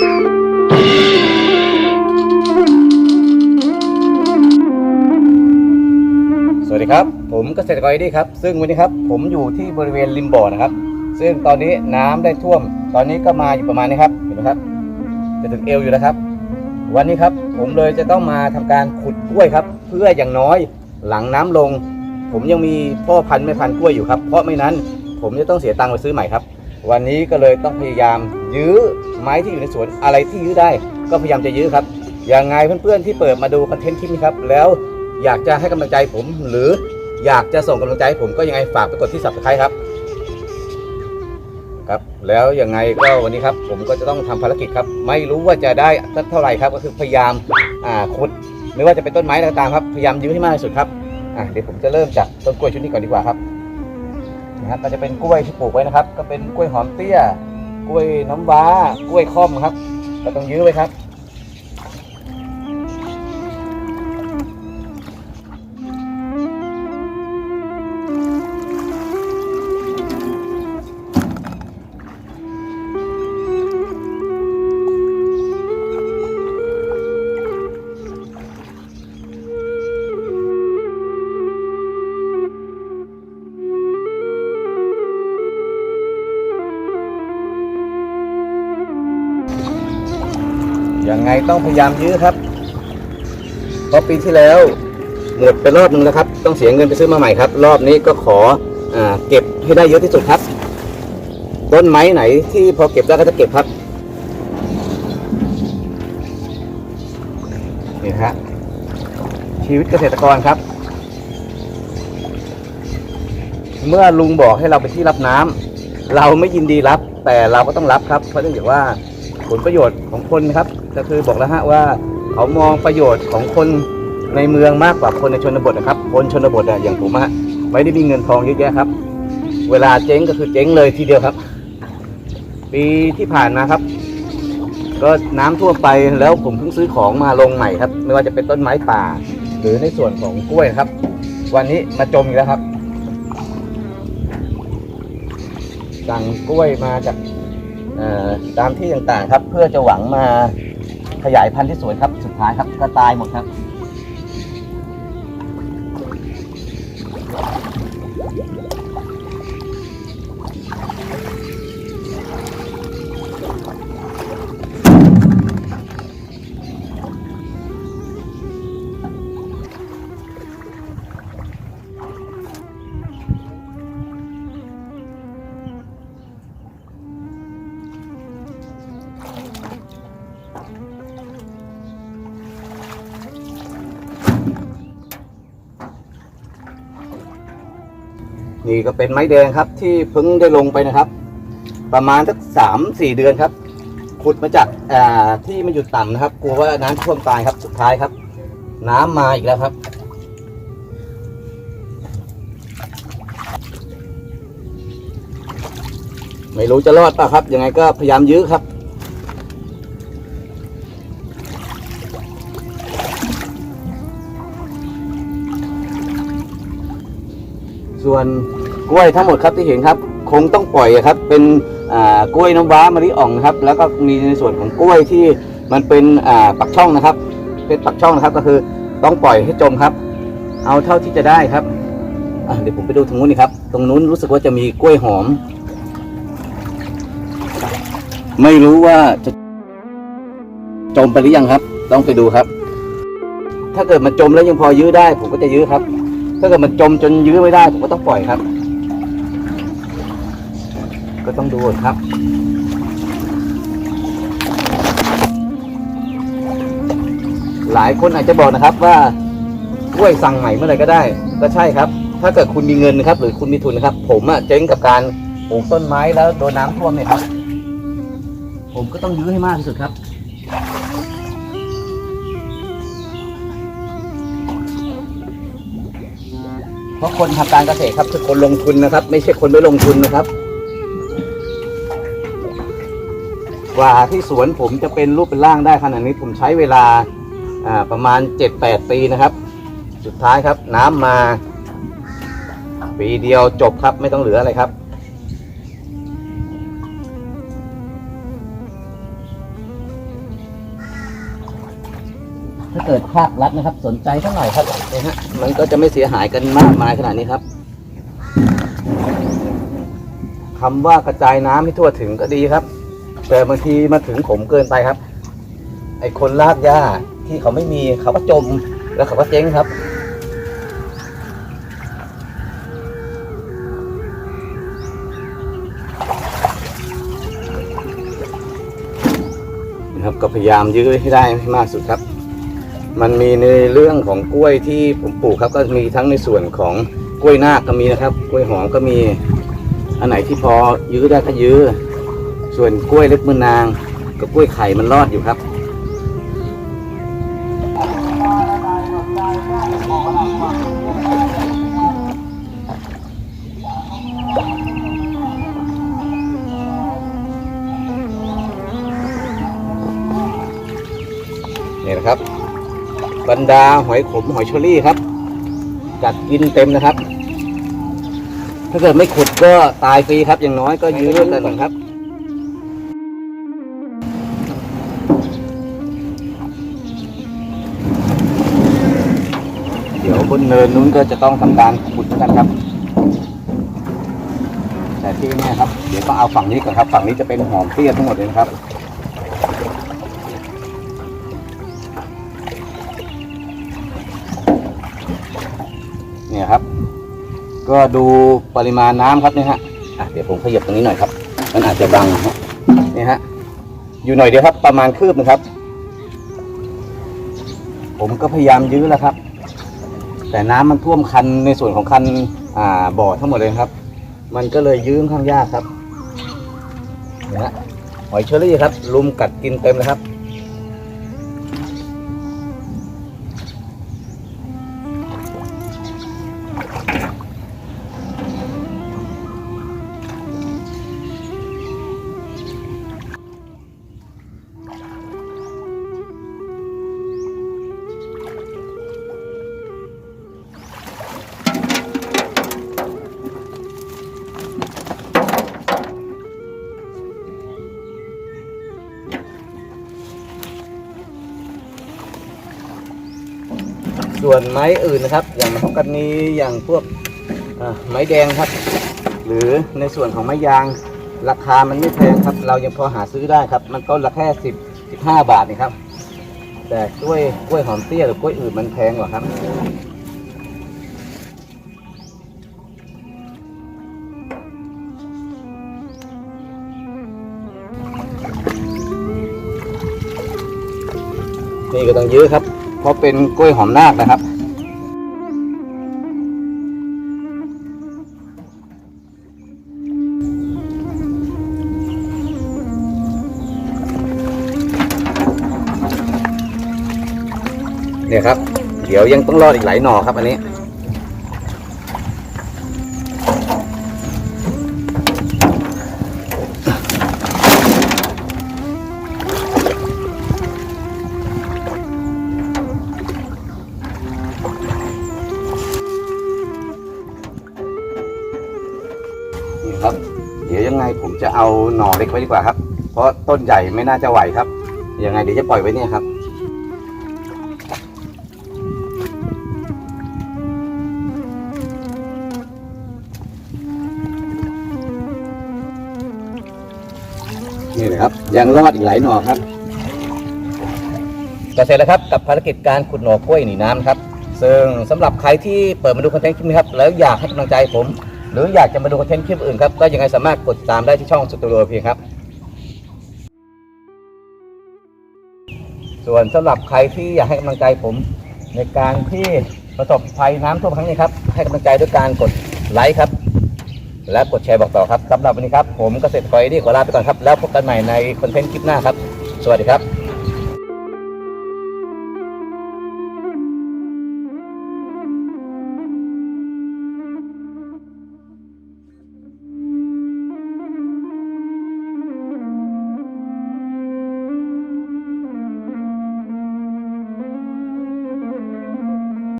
สวัสดีครับ ผมเกษตรกรดีครับ ซึ่งวันนี้ครับผมอยู่ที่บริเวณริมบ่อนะครับ ซึ่งตอนนี้น้ำได้ท่วม ตอนนี้ก็มาอยู่ประมาณนี้ครับเห็นไหมครับ จะถึงเอวอยู่แล้วครับ วันนี้ครับผมเลยจะต้องมาทำการขุดกล้วยครับ เพื่ออย่างน้อยหลังน้ำลง ผมยังมีพ่อพันธุ์แม่พันธุ์กล้วยอยู่ครับ เพราะไม่นั้นผมจะต้องเสียตังค์ไปซื้อใหม่ครับ วันนี้ก็เลยต้องพยายามยื้อไม้ที่อยู่ในสวนอะไรที่ยื้อได้ ก็พยายามจะยื้อครับยังไงเพื่อนๆที่เปิดมาดูคอนเทนต์คลิปนี้ครับแล้วอยากจะให้กำลังใจผมหรืออยากจะส่งกำลังใจให้ผมก็ยังไงฝากไปกดที่ subscribe ครับครับแล้วยังไงก็วันนี้ครับผมก็จะต้องทำภารกิจครับไม่รู้ว่าจะได้สักเท่าไหร่ครับก็คือพยายามอ่าขุดไม่ว่าจะเป็นต้นไม้อะไรตางๆครับพยายามยื้อให้มากที่สุดครับอ่าเดี๋ยวผมจะเริ่มจากต้นกล้วยชุดนี้ก่อนดีกว่าครับ นะครับก็จะเป็นกล้วยที่ปลูกไว้นะครับ ก็เป็นกล้วยหอมเตี้ย กล้วยน้ำว้ากล้วยค่อมครับก็ต้องยื้อไว้ครับ ยังไงต้องพยายามยื้อครับ เพราะปีที่แล้วหมดไปรอบนึงแล้วครับ ต้องเสียเงินไปซื้อมาใหม่ครับ รอบนี้ก็ขออเก็บให้ได้เยอะที่สุดครับต้นไม้ไหนที่พอเก็บได้ก็จะเก็บครับนี่ฮะชีวิตเกษตรกรครับ เมื่อลุงบอกให้เราไปที่รับน้ำเราไม่ยินดีรับ แต่เราก็ต้องรับครับ เพราะเนื่องจากว่าผลประโยชน์ของคนครับ ก็คือบอกแล้วฮะว่าเขามองประโยชน์ของคนในเมืองมากกว่าคนในชนบทนะครับ คนชนบทอะอย่างผมอะไม่ได้มีเงินทองเยอะแยะครับ เวลาเจ๊งก็คือเจ๊งเลยทีเดียวครับ ปีที่ผ่านมาครับ ก็น้ำท่วมไปแล้วผมเพิ่งซื้อของมาลงใหม่ครับ ไม่ว่าจะเป็นต้นไม้ป่า หรือในส่วนของกล้วยครับ วันนี้มาจมอีกแล้วครับสั่งกล้วยมาจากตามที่ต่างๆครับ เพื่อจะหวังมา ขยายพันธุ์ที่สวยครับ สุดท้ายครับก็ตายหมดครับ นี่ก็เป็นไม้แดงครับ ที่เพิ่งได้ลงไปนะครับ ประมาณสักสามสี่เดือนครับ ขุดมาจากที่มันอยู่ต่ำนะครับ กลัวว่าน้ำท่วมตายครับสุดท้ายครับ น้ำมาอีกแล้วครับ ไม่รู้จะรอดป่ะครับยังไงก็พยายามยื้อครับ ส่วนกล้วยทั้งหมดครับที่เห็นครับ คงต้องปล่อยครับ เป็นกล้วยน้ำว้ามะลิอ่องนะครับ แล้วก็มีในส่วนของกล้วยที่มันเป็นอ่าปักช่องนะครับ เป็นปักช่องนะครับก็คือต้องปล่อยให้จมครับ เอาเท่าที่จะได้ครับเดี๋ยวผมไปดูตรงนู้นนี่ครับ ตรงนู้นรู้สึกว่าจะมีกล้วยหอม ไม่รู้ว่าจะจมไปหรือยังครับ ต้องไปดูครับ ถ้าเกิดมันจมแล้วยังพอยื้อได้ ผมก็จะยื้อครับ ถ้าเกิดมันจมจนยื้อไม่ได้ผมก็ต้องปล่อยครับ ก็ต้องดูครับหลายคนอาจจะบอกนะครับว่ากล้วยสั่งใหม่เมื่อไหร่ก็ได้ ก็ใช่ครับ ถ้าเกิดคุณมีเงินนะครับ หรือคุณมีทุนนะครับ ผมอะเจ๊งกับการปลูกต้นไม้แล้วโดนน้ำท่วมเนี่ยครับ ผมก็ต้องยื้อให้มากที่สุดครับ เพราะคนทำการเกษตรครับคือคนลงทุนนะครับ ไม่ใช่คนไม่ลงทุนนะครับ กว่าที่สวนผมจะเป็นรูปเป็นร่างได้ขนาดนี้ผมใช้เวลาอ่าประมาณ 7-8 ปีนะครับ สุดท้ายครับน้ำมาปีเดียวจบครับไม่ต้องเหลืออะไรครับ ถ้าเกิดภาครัฐนะครับ สนใจสักหน่ครับเนี่ยฮะมันก็จะไม่เสียหายกันมากมายขนาดนี้ครับคำว่ากระจายน้ำให้ทั่วถึงก็ดีครับ แต่บางทีมาถึงผมเกินไปครับ ไอ้คนลากหญ้าที่เขาไม่มีเขาก็จม แล้วเขาก็เจ๊งครับนะครับก็พยายามยื้อให้ได้ให้มากสุดครับ มันมีในเรื่องของกล้วยที่ผมปลูกครับ ก็มีทั้งในส่วนของกล้วยนาคก็มีนะครับ กล้วยหอมก็มี อันไหนที่พอยื้อได้ก็ยื้อ ส่วนกล้วยเล็กมือนาง กับกล้วยไข่มันรอดอยู่ครับ บรรดาหอยขมหอยเชอรี่ครับกัดกินเต็มนะครับ ถ้าเกิดไม่ขุดก็ตายฟรีครับ อย่างน้อยก็ยื้อกันก่อนครับเดี๋ยวบนเนินนู้นก็จะต้องทำการขุดกันครับ แต่ที่นี่ครับ เดี๋ยวต้องเอาฝั่งนี้ก่อนครับ ฝั่งนี้จะเป็นหอมเตี้ยทั้งหมดเลยนะครับ เนี่ยครับ ก็ดูปริมาณน้ำครับเนี่ยฮะอะเดี๋ยวผมขยับตรงนี้หน่อยครับ มันอาจจะบังฮะเนี่ยฮะ อยู่หน่อยเดียวครับ ประมาณคืบนะครับ ผมก็พยายามยื้อแล้วครับ แต่น้ำมันท่วมคันในส่วนของคันอ่าบ่อทั้งหมดเลยครับ มันก็เลยยื้อข้างยากครับนี่ยฮะหอยเชอรี่ครับ ลุมกัดกินเต็มเลยครับ ส่วนไม้อื่นนะครับ อย่างไม้ของกันนี้อย่างพวกไม้แดงครับ หรือในส่วนของไม้ยาง ราคามันไม่แพงครับ เรายังพอหาซื้อได้ครับ มันต้นละแค่สิบสิบห้าบาทนี่ครับ แต่กล้วยกล้วยหอมเตี้ยหรือกล้วยอื่นมันแพงกว่าครับนี่ก็ต้องยื้อครับ เพราะเป็นกล้วยหอมนาคนะครับ เนี่ยครับ เดี๋ยวยังต้องรอดอีกหลายหน่อครับอันนี้ ครับ เดี๋ยวยังไงผมจะเอาหน่อเล็กไว้ดีกว่าครับ เพราะต้นใหญ่ไม่น่าจะไหวครับ ยังไงเดี๋ยวจะปล่อยไว้เนี่ยครับนี่เลยครับยังรอดอีกหลายหน่อครับก็เสร็จแล้วครับกับภารกิจการขุดหน่อกล้วยหนีน้ำครับ ซึ่งสำหรับใครที่เปิดมาดูคอนเทนต์คลิปนี้ครับแล้วอยากให้กำลังใจผม หรืออยากจะมาดูคอนเทนต์คลิปอื่นครับ ก็ยังไงสามารถกดติดตามได้ที่ช่องสตูดิโอเพียงครับ ส่วนสำหรับใครที่อยากให้กำลังใจผมในการที่ประสบภัยน้ำท่วมครั้งนี้ครับให้กำลังใจด้วยการกดไลค์ครับ และกดแชร์บอกต่อครับสำหรับวันนี้ครับ ผมเกษตรกรดีขอลาไปก่อนครับ แล้วพบกันใหม่ในคอนเทนต์คลิปหน้าครับ สวัสดีครับ